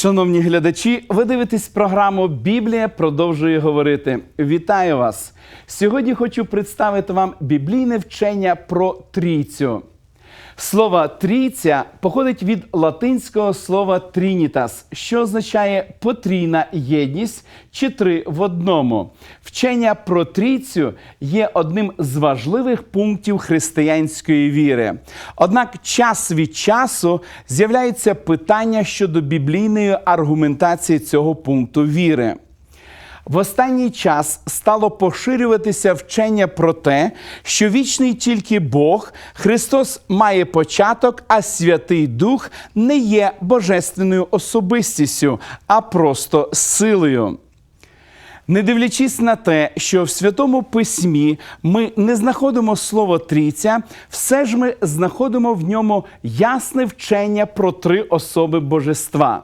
Шановні глядачі, ви дивитесь програму Біблія продовжує говорити. Вітаю вас! Сьогодні хочу представити вам біблійне вчення про трійцю. Слово трійця походить від латинського слова трінітас, що означає потрійна єдність чи три в одному. Вчення про трійцю є одним з важливих пунктів християнської віри. Однак час від часу з'являються питання щодо біблійної аргументації цього пункту віри. В останній час стало поширюватися вчення про те, що вічний тільки Бог, Христос має початок, а Святий Дух не є божественною особистістю, а просто силою. Не дивлячись на те, що в Святому Письмі ми не знаходимо слово трійця, все ж ми знаходимо в ньому ясне вчення про три особи божества.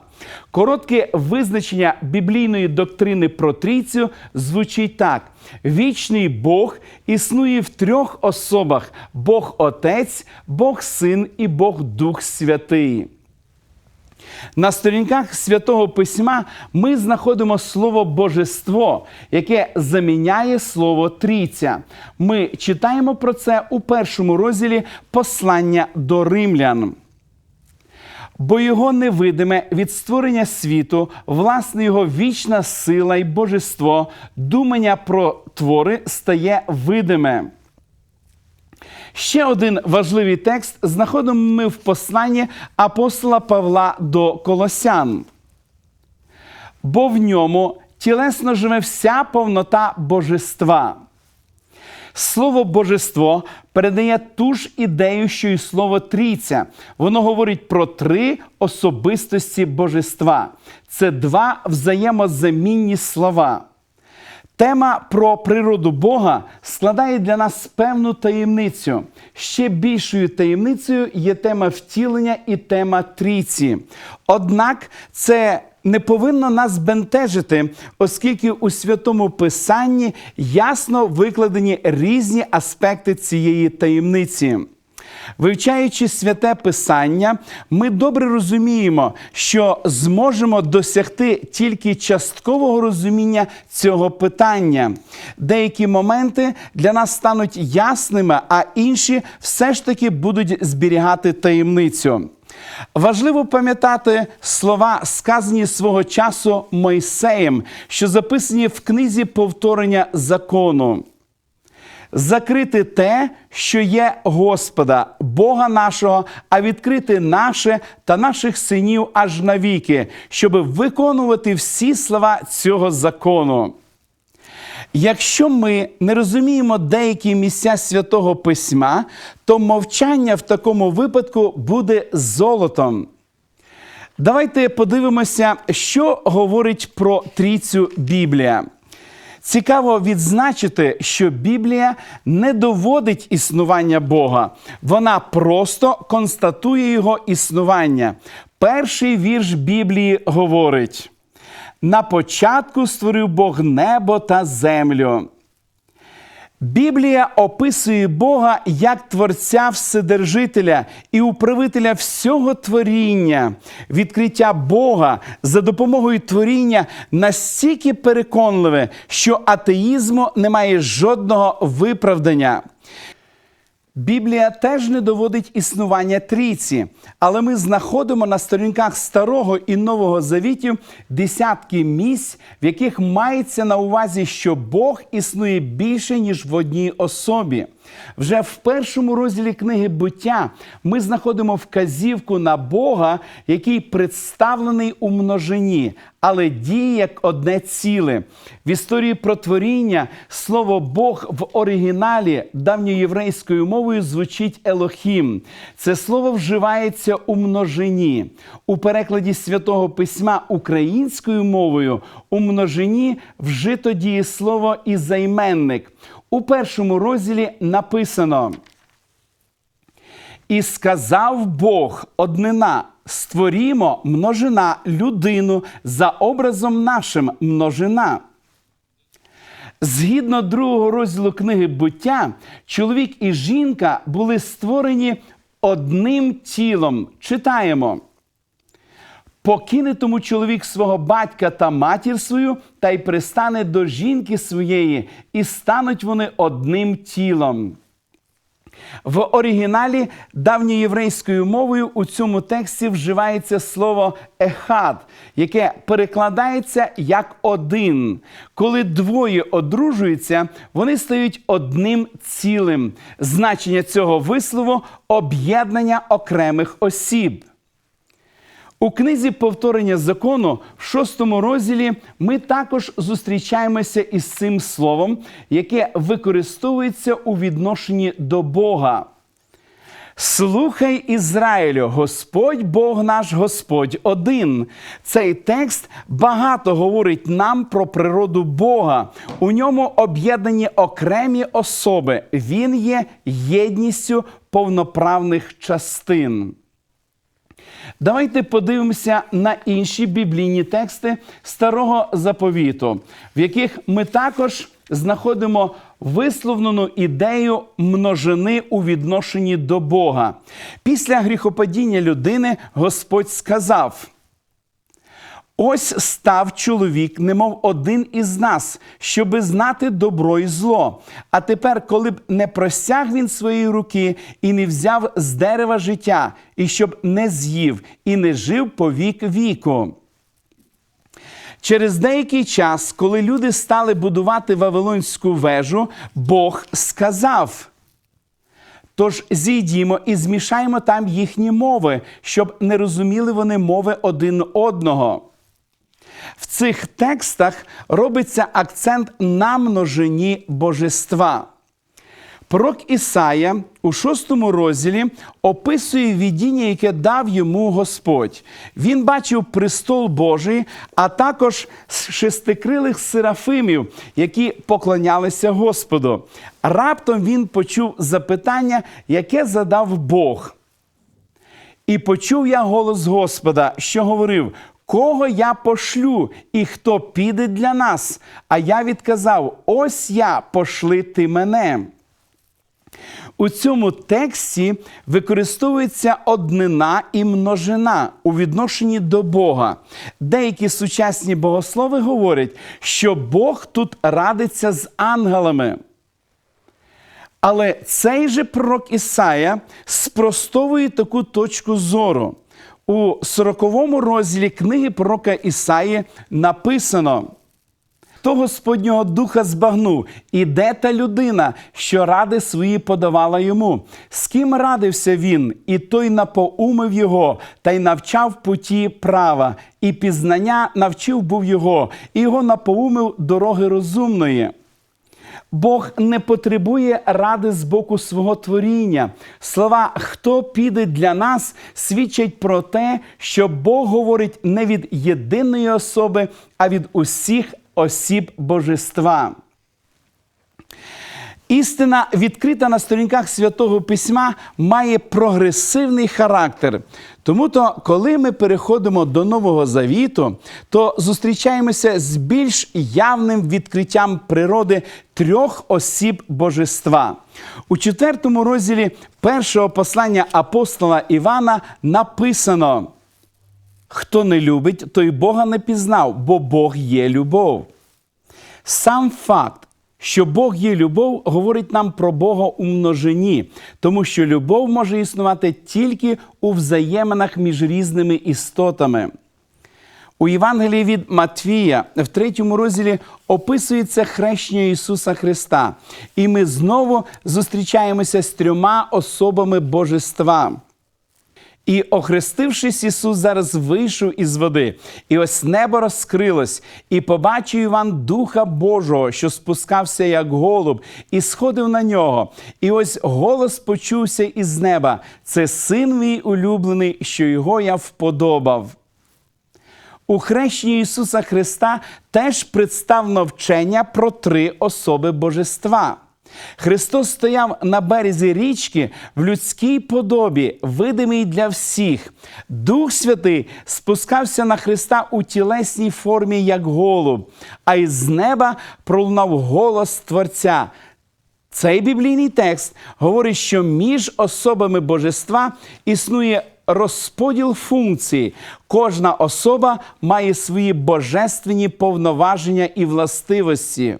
Коротке визначення біблійної доктрини про трійцю звучить так: вічний Бог існує в трьох особах: Бог Отець, Бог Син і Бог Дух Святий. На сторінках святого письма ми знаходимо слово божество, яке заміняє слово трійця. Ми читаємо про це у першому розділі послання до римлян. Бо його невидиме від створення світу, власне, його вічна сила й божество, думання про твори стає видиме. Ще один важливий текст знаходимо ми в посланні апостола Павла до Колосян. Бо в ньому тілесно живе вся повнота божества. Слово божество передає ту ж ідею, що й слово трійця. Воно говорить про три особистості божества. Це два взаємозамінні слова. Тема про природу Бога складає для нас певну таємницю. Ще більшою таємницею є тема втілення і тема трійці. Однак це не повинно нас бентежити, оскільки у святому писанні ясно викладені різні аспекти цієї таємниці. Вивчаючи святе Писання, ми добре розуміємо, що зможемо досягти тільки часткового розуміння цього питання. Деякі моменти для нас стануть ясними, а інші все ж таки будуть зберігати таємницю. Важливо пам'ятати слова, сказані свого часу Мойсеєм, що записані в книзі повторення закону закрити те, що є Господа, Бога нашого, а відкрити наше та наших синів аж навіки, щоб виконувати всі слова цього закону. Якщо ми не розуміємо деякі місця святого письма, то мовчання в такому випадку буде золотом. Давайте подивимося, що говорить про трійцю Біблія. Цікаво відзначити, що Біблія не доводить існування Бога, вона просто констатує його існування. Перший вірш Біблії говорить: на початку створив Бог небо та землю. Біблія описує Бога як Творця Вседержителя і управителя всього творіння. Відкриття Бога за допомогою творіння настільки переконливе, що атеїзму немає жодного виправдання. Біблія теж не доводить існування трійці, але ми знаходимо на сторінках старого і нового завітів десятки місць, в яких мається на увазі, що Бог існує більше ніж в одній особі. Вже в першому розділі книги буття ми знаходимо вказівку на Бога, який представлений у множині, але діє як одне ціле. В історії про творіння слово Бог в оригіналі давньоєврейською мовою звучить Елохім. Це слово вживається у множині. У перекладі святого письма українською мовою у множині вжито дієслово і займенник. У першому розділі написано. І сказав Бог однина: створімо множина людину за образом нашим множина. Згідно другого розділу книги буття, чоловік і жінка були створені одним тілом. Читаємо. Покине тому чоловік свого батька та матір свою, та й пристане до жінки своєї, і стануть вони одним тілом. В оригіналі давньоєврейською мовою у цьому тексті вживається слово ехад, яке перекладається як один. Коли двоє одружуються, вони стають одним цілим. Значення цього вислову об'єднання окремих осіб. У книзі повторення закону в шостому розділі ми також зустрічаємося із цим словом, яке використовується у відношенні до Бога. Слухай Ізраїлю, Господь Бог наш Господь один. Цей текст багато говорить нам про природу Бога. У ньому об'єднані окремі особи. Він є єдністю повноправних частин. Давайте подивимося на інші біблійні тексти старого заповіту, в яких ми також знаходимо висловлену ідею множини у відношенні до Бога. Після гріхопадіння людини Господь сказав. Ось став чоловік, немов один із нас, щоби знати добро і зло. А тепер, коли б не простяг він своєї руки і не взяв з дерева життя, і щоб не з'їв, і не жив по вік віку. Через деякий час, коли люди стали будувати Вавилонську вежу, Бог сказав. Тож зійдімо і змішаємо там їхні мови, щоб не розуміли вони мови один одного. В цих текстах робиться акцент на множині божества. Пророк Ісая у шостому розділі описує видіння, яке дав йому Господь. Він бачив престол Божий, а також шестикрилих серафимів, які поклонялися Господу. Раптом він почув запитання, яке задав Бог. І почув я голос Господа, що говорив: Кого я пошлю, і хто піде для нас? А я відказав: Ось я пошли ти мене. У цьому тексті використовується однина і множина у відношенні до Бога. Деякі сучасні богослови говорять, що Бог тут радиться з ангелами. Але цей же пророк Ісая спростовує таку точку зору. У 40 розділі книги пророка Ісаї написано. То Господнього духа збагнув, і де та людина, що ради свої подавала йому. З ким радився він, і той напоумив його, та й навчав путі права, і пізнання навчив був його, і його напоумив дороги розумної. Бог не потребує ради з боку свого творіння. Слова хто піде для нас свідчать про те, що Бог говорить не від єдиної особи, а від усіх осіб божества. Істина, відкрита на сторінках святого письма, має прогресивний характер. Тому то, коли ми переходимо до Нового Завіту, то зустрічаємося з більш явним відкриттям природи трьох осіб божества. У четвертому розділі першого послання апостола Івана написано. Хто не любить, той Бога не пізнав, бо Бог є любов. Сам факт, що Бог є любов, говорить нам про Бога у множині, тому що любов може існувати тільки у взаєминах між різними істотами. У Євангелії від Матвія в третьому розділі описується хрещення Ісуса Христа, і ми знову зустрічаємося з трьома особами Божества. І, охрестившись, Ісус зараз вийшов із води, і ось небо розкрилось, і побачив Іван Духа Божого, що спускався як голуб, і сходив на нього. І ось голос почувся із неба: це син мій улюблений, що його я вподобав. У хрещенні Ісуса Христа теж представлено вчення про три особи Божества. Христос стояв на березі річки в людській подобі, видимий для всіх. Дух Святий спускався на Христа у тілесній формі, як голуб, а із неба пролунав голос Творця. Цей біблійний текст говорить, що між особами божества існує розподіл функцій. Кожна особа має свої божественні повноваження і властивості.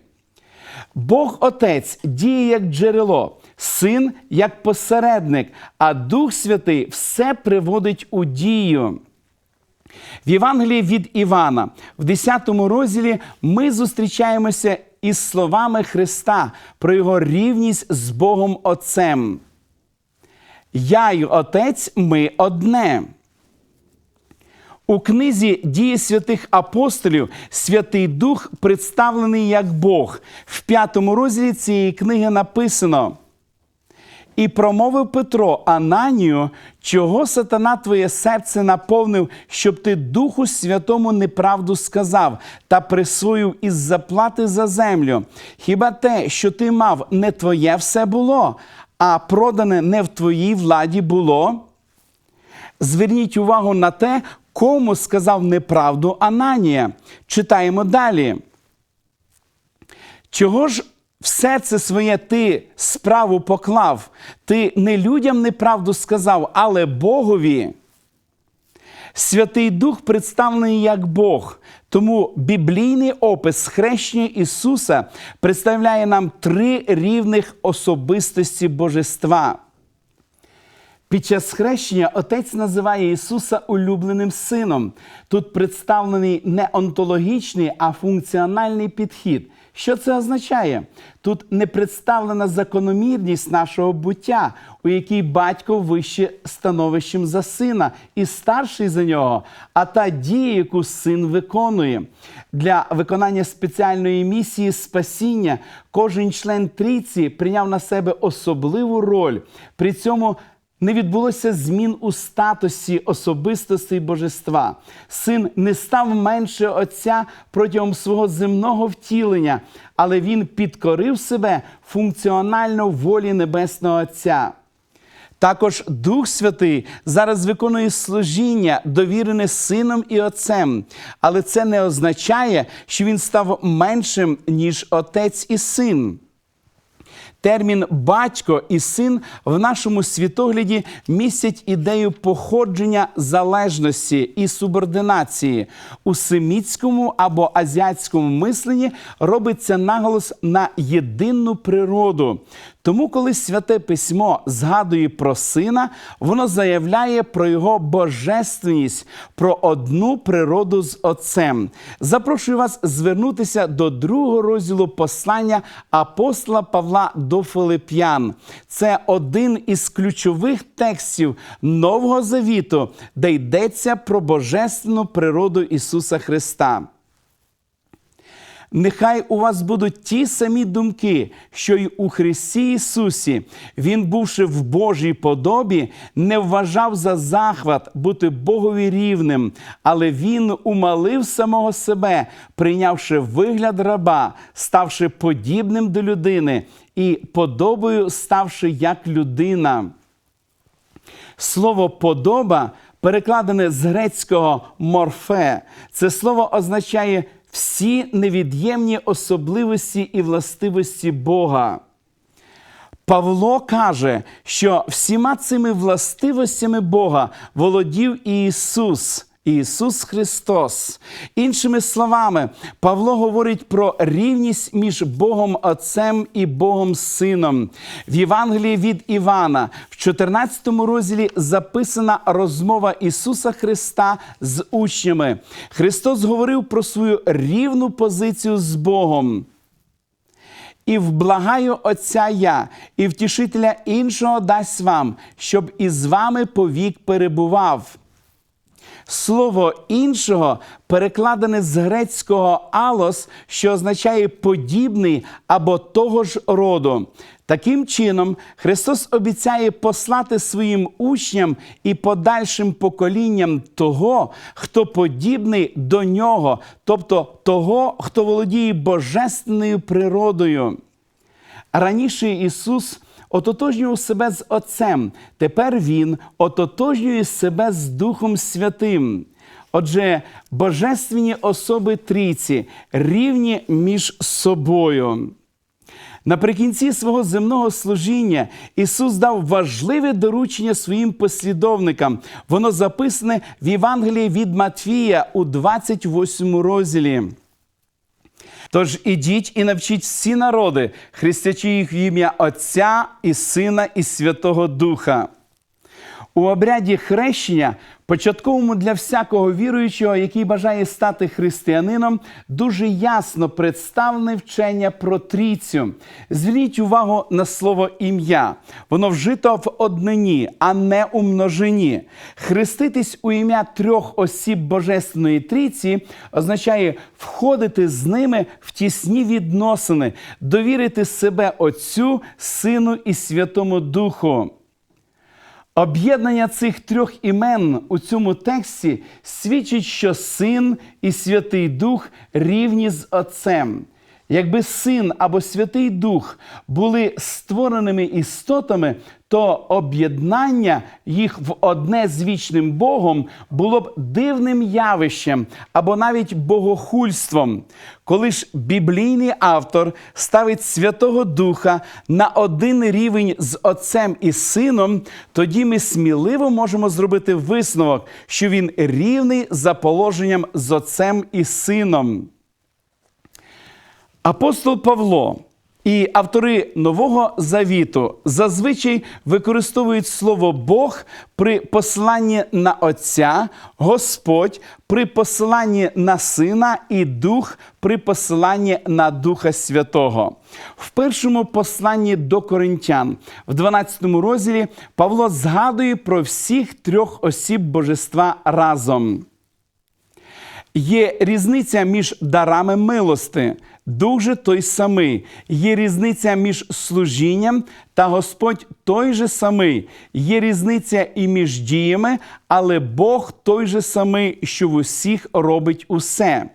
Бог Отець діє як джерело, син як посередник, а Дух Святий все приводить у дію. В Євангелії від Івана, в 10 розділі, ми зустрічаємося із словами Христа про його рівність з Богом Отцем. Я й Отець ми одне. У книзі Дії святих апостолів Святий Дух представлений як Бог. В п'ятому розділі цієї книги написано. І промовив Петро Ананію, чого сатана твоє серце наповнив, щоб ти Духу Святому неправду сказав та присвоїв із заплати за землю. Хіба те, що ти мав, не твоє все було, а продане не в твоїй владі було? Зверніть увагу на те, кому сказав неправду Ананія. Читаємо далі. Чого ж все це своє ти справу поклав? Ти не людям неправду сказав, але Богові. Святий Дух представлений як Бог. Тому біблійний опис хрещення Ісуса представляє нам три рівних особистості Божества. Під час хрещення отець називає Ісуса улюбленим сином. Тут представлений не онтологічний, а функціональний підхід. Що це означає? Тут не представлена закономірність нашого буття, у якій батько вище становищем за сина і старший за нього, а та дія, яку син виконує. Для виконання спеціальної місії спасіння кожен член трійці прийняв на себе особливу роль. При цьому не відбулося змін у статусі особистості божества. Син не став менше Отця протягом свого земного втілення, але він підкорив себе функціонально волі Небесного Отця. Також Дух Святий зараз виконує служіння, довірене сином і отцем, але це не означає, що він став меншим, ніж отець і син. Термін батько і син в нашому світогляді містять ідею походження залежності і субординації. У семітському або азіатському мисленні робиться наголос на єдинну природу. Тому, коли святе письмо згадує про сина, воно заявляє про його божественність, про одну природу з Отцем. Запрошую вас звернутися до другого розділу послання апостола Павла до Филип'ян. Це один із ключових текстів Нового Завіту, де йдеться про божественну природу Ісуса Христа. Нехай у вас будуть ті самі думки, що й у Христі Ісусі. Він, бувши в Божій подобі, не вважав за захват бути Богові рівним, але Він умалив самого себе, прийнявши вигляд раба, ставши подібним до людини і подобою ставши як людина. Слово подоба, перекладене з грецького морфе, це слово означає всі невід'ємні особливості і властивості Бога. Павло каже, що всіма цими властивостями Бога володів і Ісус. Ісус Христос. Іншими словами, Павло говорить про рівність між Богом Отцем і Богом Сином. В Євангелії від Івана, в 14 розділі записана розмова Ісуса Христа з учнями. Христос говорив про свою рівну позицію з Богом. І вблагаю Отця я, і втішителя іншого дасть вам, щоб із вами повік перебував. Слово іншого перекладене з грецького алос, що означає подібний або того ж роду. Таким чином, Христос обіцяє послати своїм учням і подальшим поколінням того, хто подібний до нього, тобто того, хто володіє божественною природою. Раніше Ісус ототожнював себе з Отцем, тепер Він ототожнює себе з Духом Святим. Отже, божественні особи трійці рівні між собою. Наприкінці свого земного служіння Ісус дав важливе доручення своїм послідовникам. Воно записане в Євангелії від Матвія у 28 розділі. Тож ідіть і навчіть всі народи, хрестячи їх в ім'я Отця і Сина і Святого Духа. У обряді хрещення, початковому для всякого віруючого, який бажає стати християнином, дуже ясно представлене вчення про трійцю. Зверніть увагу на слово ім'я. Воно вжито в однині, а не у множині. Хреститись у ім'я трьох осіб Божественної трійці означає входити з ними в тісні відносини, довірити себе Отцю, Сину і Святому Духу. Об'єднання цих трьох імен у цьому тексті свідчить, що син і Святий Дух рівні з Отцем. Якби син або Святий Дух були створеними істотами, то об'єднання їх в одне з вічним Богом було б дивним явищем або навіть богохульством. Коли ж біблійний автор ставить Святого Духа на один рівень з Отцем і Сином, тоді ми сміливо можемо зробити висновок, що він рівний за положенням з Отцем і Сином. Апостол Павло і автори Нового Завіту зазвичай використовують слово Бог при посиланні на Отця, Господь при посиланні на Сина і Дух при посиланні на Духа Святого. В першому посланні до Коринтян, в 12 розділі, Павло згадує про всіх трьох осіб Божества разом. Є різниця між дарами милости, дух же той самий. Є різниця між служінням та Господь той же самий. Є різниця і між діями, але Бог той же самий, що в усіх робить усе.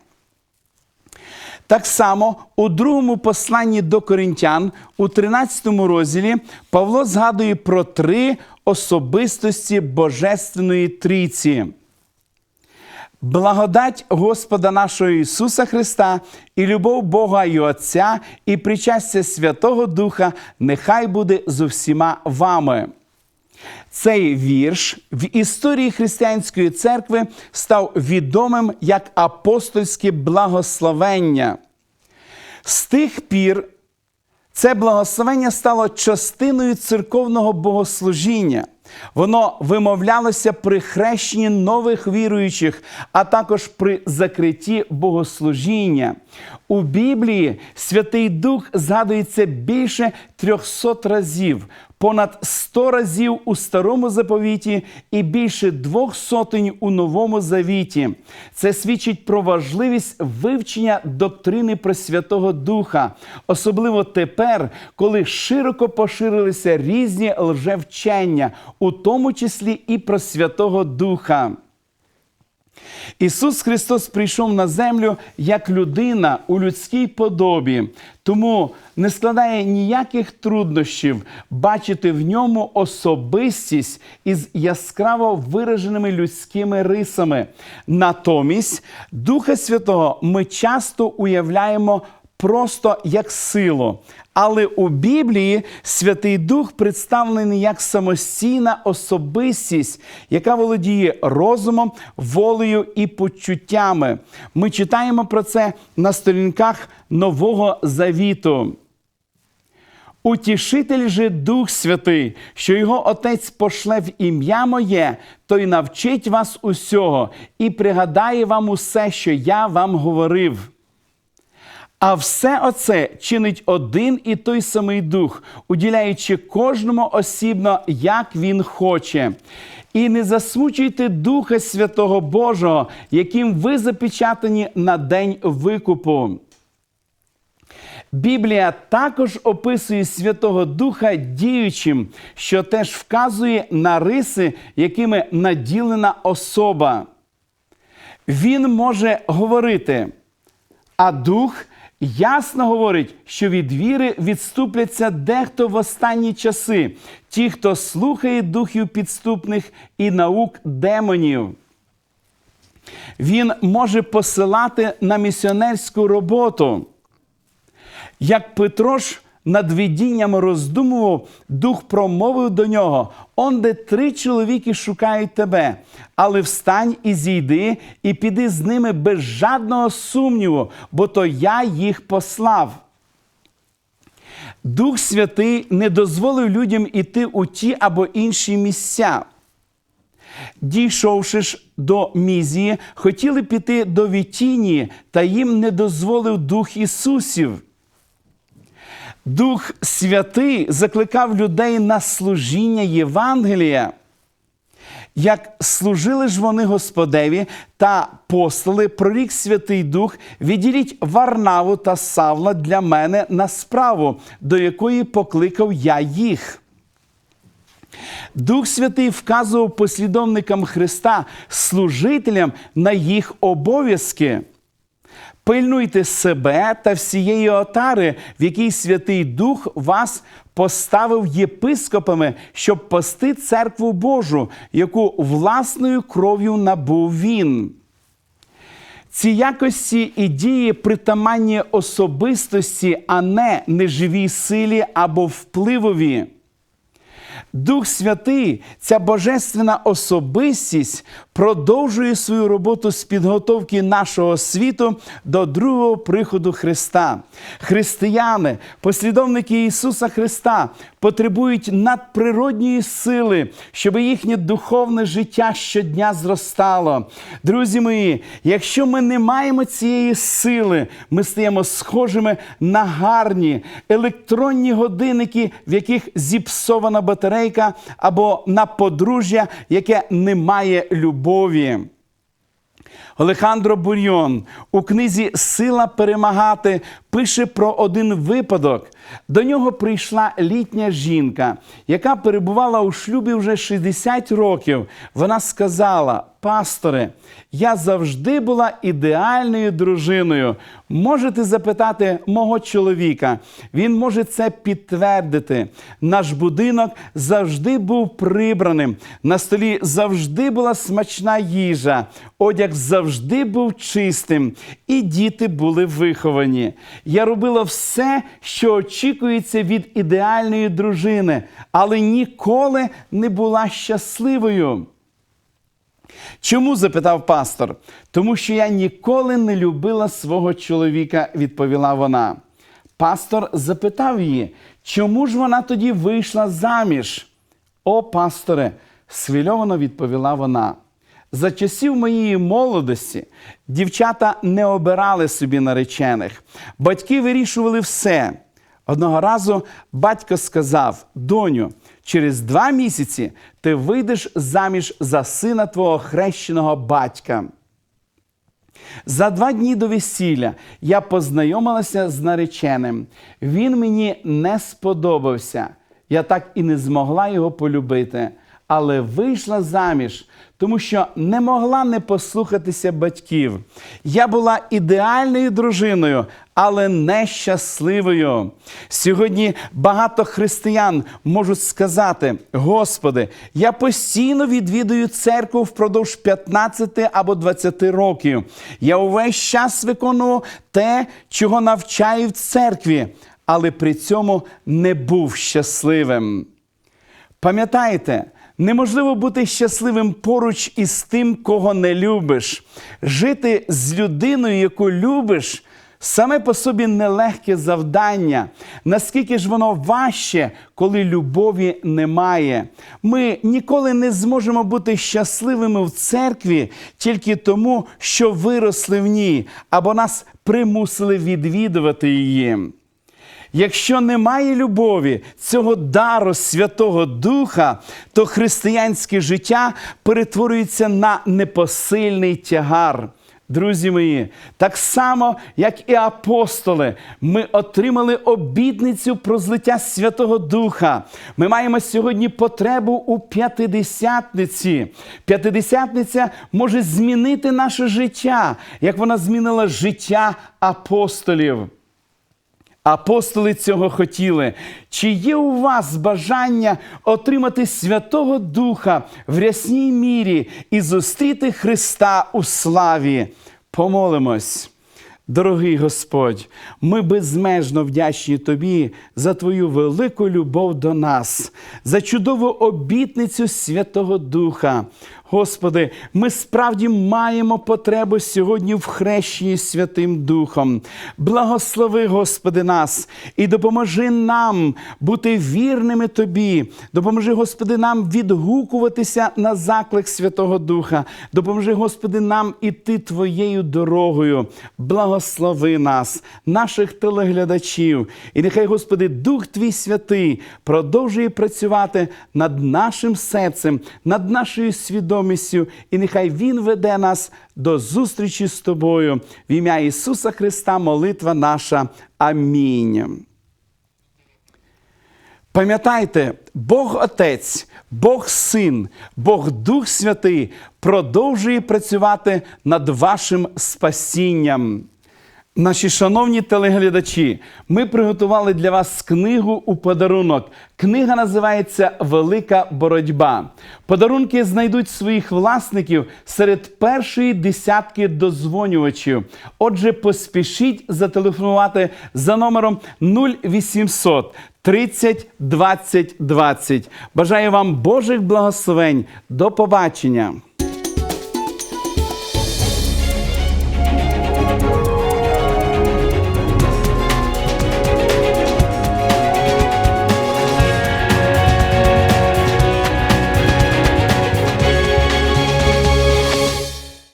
Так само у другому посланні до коринтян, у 13 розділі, Павло згадує про три особистості Божественної Трійці. Благодать Господа нашого Ісуса Христа і любов Бога і Отця, і причастя Святого Духа нехай буде з усіма вами. Цей вірш в історії християнської церкви став відомим як апостольське благословення. З тих пір це благословення стало частиною церковного богослужіння. Воно вимовлялося при хрещенні нових віруючих, а також при закритті богослужіння. У Біблії Святий Дух згадується більше 300 разів, понад 100 разів у старому заповіті і більше двох сотень у новому завіті. Це свідчить про важливість вивчення доктрини про Святого Духа, особливо тепер, коли широко поширилися різні лжевчення, у тому числі і про Святого Духа. Ісус Христос прийшов на землю як людина у людській подобі, тому не складає ніяких труднощів бачити в ньому особистість із яскраво вираженими людськими рисами. Натомість Духа Святого ми часто уявляємо просто як силу. Але у Біблії Святий Дух представлений як самостійна особистість, яка володіє розумом, волею і почуттями. Ми читаємо про це на сторінках Нового Завіту. Утішитель же Дух Святий, що його Отець пошле в ім'я моє, той навчить вас усього і пригадає вам усе, що я вам говорив. А все оце чинить один і той самий дух, уділяючи кожному осібно, як він хоче. І не засмучуйте Духа Святого Божого, яким ви запечатані на день викупу. Біблія також описує Святого Духа діючим, що теж вказує на риси, якими наділена особа. Він може говорити, а дух ясно говорить, що від віри відступляться дехто в останні часи, ті, хто слухає духів підступних і наук демонів. Він може посилати на місіонерську роботу. Як Петро ж над видінням роздумував, дух промовив до нього: Он де три чоловіки шукають тебе, але встань і зійди, і піди з ними без жадного сумніву, бо то я їх послав. Дух Святий не дозволив людям іти у ті або інші місця. Дійшовши ж до Мізії, хотіли піти до Вітінії, та їм не дозволив Дух Ісусів. Дух Святий закликав людей на служіння Євангелія. Як служили ж вони Господеві та послали, прорік Святий Дух, відділіть Варнаву та Савла для мене на справу, до якої покликав я їх. Дух Святий вказував послідовникам Христа, служителям на їх обов'язки. Пильнуйте себе та всієї отари, в якій Святий Дух вас поставив єпископами, щоб пасти церкву Божу, яку власною кров'ю набув він. Ці якості і дії притаманні особистості, а не неживій силі або впливові. Дух Святий, ця божественна особистість продовжує свою роботу з підготовки нашого світу до другого приходу Христа. Християни, послідовники Ісуса Христа, потребують надприродньої сили, щоб їхнє духовне життя щодня зростало. Друзі мої, якщо ми не маємо цієї сили, ми стаємо схожими на гарні електронні годинники, в яких зіпсована батарейка, або на подружжя, яке не має любові. Олександро Бурйон у книзі Сила перемагати пише про один випадок. До нього прийшла літня жінка, яка перебувала у шлюбі вже 60 років. Вона сказала: Пасторе, я завжди була ідеальною дружиною. Можете запитати мого чоловіка, він може це підтвердити. Наш будинок завжди був прибраним, на столі завжди була смачна їжа, одяг завжди був чистим, і діти були виховані. Я робила все, що очікується від ідеальної дружини, але ніколи не була щасливою. Чому запитав пастор? Тому що я ніколи не любила свого чоловіка, відповіла вона. Пастор запитав її, чому ж вона тоді вийшла заміж? О, пасторе, свільовано відповіла вона. За часів моєї молодості дівчата не обирали собі наречених. Батьки вирішували все. Одного разу батько сказав: Доню, через два місяці ти вийдеш заміж за сина твого хрещеного батька. За два дні до весілля я познайомилася з нареченим. Він мені не сподобався. Я так і не змогла його полюбити, але вийшла заміж, тому що не могла не послухатися батьків. Я була ідеальною дружиною, але нещасливою. Сьогодні багато християн можуть сказати: Господи, я постійно відвідую церкву впродовж 15 або 20 років. Я увесь час виконував те, чого навчаю в церкві, але при цьому не був щасливим. Пам'ятайте, неможливо бути щасливим поруч із тим, кого не любиш. Жити з людиною, яку любиш, саме по собі нелегке завдання. Наскільки ж воно важче, коли любові немає? Ми ніколи не зможемо бути щасливими в церкві тільки тому, що виросли в ній, або нас примусили відвідувати її. Якщо немає любові, цього дару Святого Духа, то християнське життя перетворюється на непосильний тягар. Друзі мої, так само, як і апостоли, ми отримали обітницю про злиття Святого Духа. Ми маємо сьогодні потребу у п'ятидесятниці. П'ятидесятниця може змінити наше життя, як вона змінила життя апостолів. Апостоли цього хотіли. Чи є у вас бажання отримати Святого Духа в рясній мірі і зустріти Христа у славі? Помолимось. Дорогий Господь, ми безмежно вдячні Тобі за Твою велику любов до нас, за чудову обітницю Святого Духа. Господи, ми справді маємо потребу сьогодні в хрещенні Святим Духом. Благослови, Господи, нас і допоможи нам бути вірними Тобі. Допоможи, Господи, нам відгукуватися на заклик Святого Духа. Допоможи, Господи, нам іти Твоєю дорогою. Благослови нас, наших телеглядачів. І нехай, Господи, Дух Твій Святий продовжує працювати над нашим серцем, над нашою свідомістю, і нехай Він веде нас до зустрічі з Тобою. В ім'я Ісуса Христа, молитва наша. Амінь. Пам'ятайте, Бог Отець, Бог Син, Бог Дух Святий продовжує працювати над вашим спасінням. Наші шановні телеглядачі, ми приготували для вас книгу у подарунок. Книга називається Велика боротьба. Подарунки знайдуть своїх власників серед першої десятки дозвонювачів. Отже, поспішіть зателефонувати за номером 0800 30 20 20. Бажаю вам Божих благословень. До побачення!